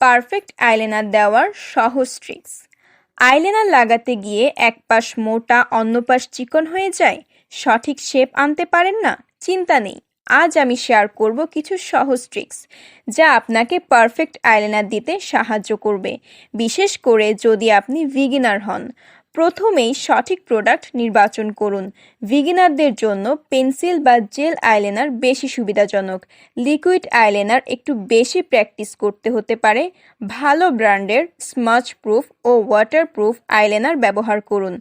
Perfect eyeliner দেওয়ার সহজ tricks eyeliner লাগাতে গিয়ে এক পাশ মোটা, অন্য পাশ চিকন হয়ে যায়। সঠিক শেপ আনতে পারেন না? চিন্তা নেই। আজ আমি শেয়ার করব কিছু সহজ ট্রিক্স যা আপনাকে পারফেক্ট আইলেনার দিতে সাহায্য করবে। বিশেষ করে যদি আপনি ভিগিনার হন। প্রথমেই সঠিক প্রোডাক্ট নির্বাচন করুন। বিগিনারদের জন্য পেন্সিল বা জেল আইলাইনার বেশি সুবিধাজনক। লিকুইড আইলাইনার একটু বেশি প্র্যাকটিস করতে হতে পারে। ভালো ব্র্যান্ডের স্মাচ প্রুফ ও ওয়াটারপ্রুফ আইলাইনার ব্যবহার করুন।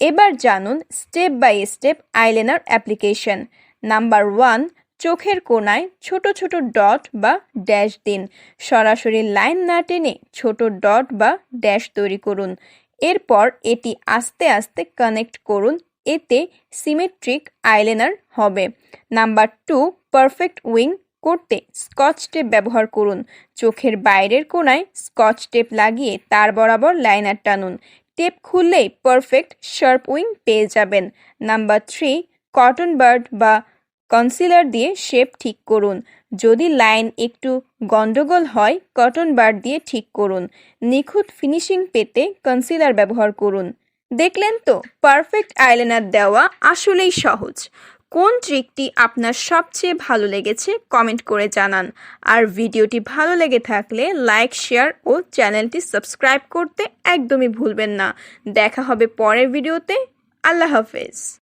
এবার জানুন step by step eyeliner application number one চোখের কোনায় ছোট ছোট ডট বা ড্যাশ দিন। সরাসরি লাইন না টেনে ছোট ডট বা ড্যাশ তৈরি করুন। এরপর এটি আস্তে আস্তে কানেক্ট করুন, এতে সিমেট্রিক আইলাইনার হবে। নাম্বার টু পারফেক্ট উইং করতে স্কচ টেপ ব্যবহার করুন। চোখের বাইরের কোণায় স্কচ টেপ লাগিয়ে তার বরাবর লাইনার টানুন। টেপ খুললেই পারফেক্ট শার্প উইং পেয়ে যাবেন। নাম্বার থ্রি কটন বার্ড বা কনসিলার দিয়ে শেপ ঠিক করুন। যদি লাইন একটু গন্ডগোল হয় কটন বার দিয়ে ঠিক করুন। নিখুঁত ফিনিশিং পেতে কনসিলার ব্যবহার করুন। দেখলেন তো পারফেক্ট আইলাইনার দেওয়া আসলেই সহজ। কোন ট্রিকটি আপনার সবচেয়ে ভালো লেগেছে কমেন্ট করে জানান। আর ভিডিওটি ভালো লেগে থাকলে লাইক শেয়ার ও চ্যানেলটি সাবস্ক্রাইব করতে একদমই ভুলবেন না। দেখা হবে পরের ভিডিওতে। আল্লাহ হাফেজ।